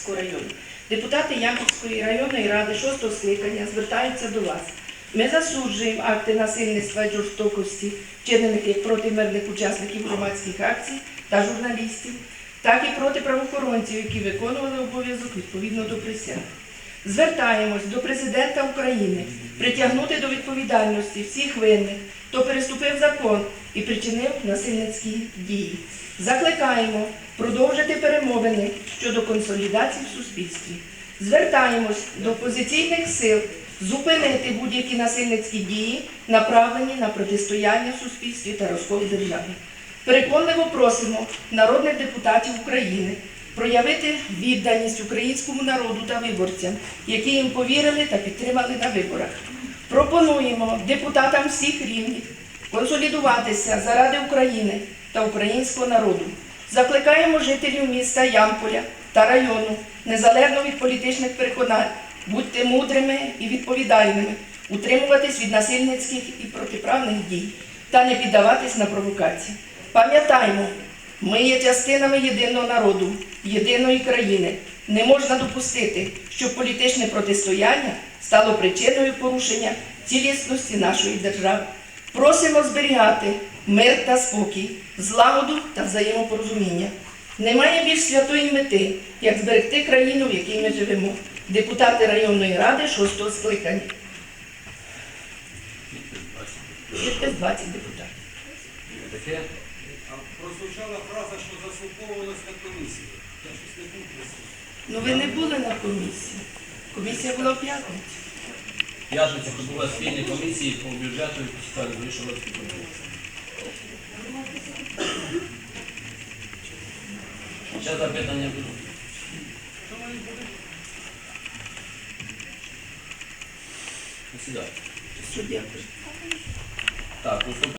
Ямпільського району. Депутати Ямпільської районної ради 6 скликання звертаються до вас. Ми засуджуємо акти насильництва і жорстокості, вчинених проти мирних учасників громадських акцій та журналістів, так і проти правоохоронців, які виконували обов'язок відповідно до присяги. Звертаємось до президента України притягнути до відповідальності всіх винних, хто переступив закон і причинив насильницькі дії. Закликаємо продовжити перемовини щодо консолідації в суспільстві. Звертаємось до опозиційних сил зупинити будь-які насильницькі дії, направлені на протистояння в суспільстві та розкол держави. Переконливо просимо народних депутатів України проявити відданість українському народу та виборцям, які їм повірили та підтримали на виборах. Пропонуємо депутатам всіх рівнів консолідуватися заради України та українського народу. Закликаємо жителів міста Ямполя та району, незалежно від політичних переконань, будьте мудрими і відповідальними, утримуватись від насильницьких і протиправних дій та не піддаватись на провокації. Пам'ятаймо, ми є частинами єдиного народу, єдиної країни. Не можна допустити, щоб політичне протистояння стало причиною порушення цілісності нашої держави. Просимо зберігати мир та спокій, злагоду та взаємопорозуміння. Немає більш святої мети, як зберегти країну, в якій ми живемо. Депутати районної ради 6 скликання. Підпис 20 депутатів. Прозвучала фраза, що заслуховувалась на комісії. Я щось не був присутній. Ну ви не були на комісії. Комісія була в п'ятницю. П'ятниця була спільні комісії по бюджету і по сфері вирішувати питання. Ще запитання будуть. Дякую. Так.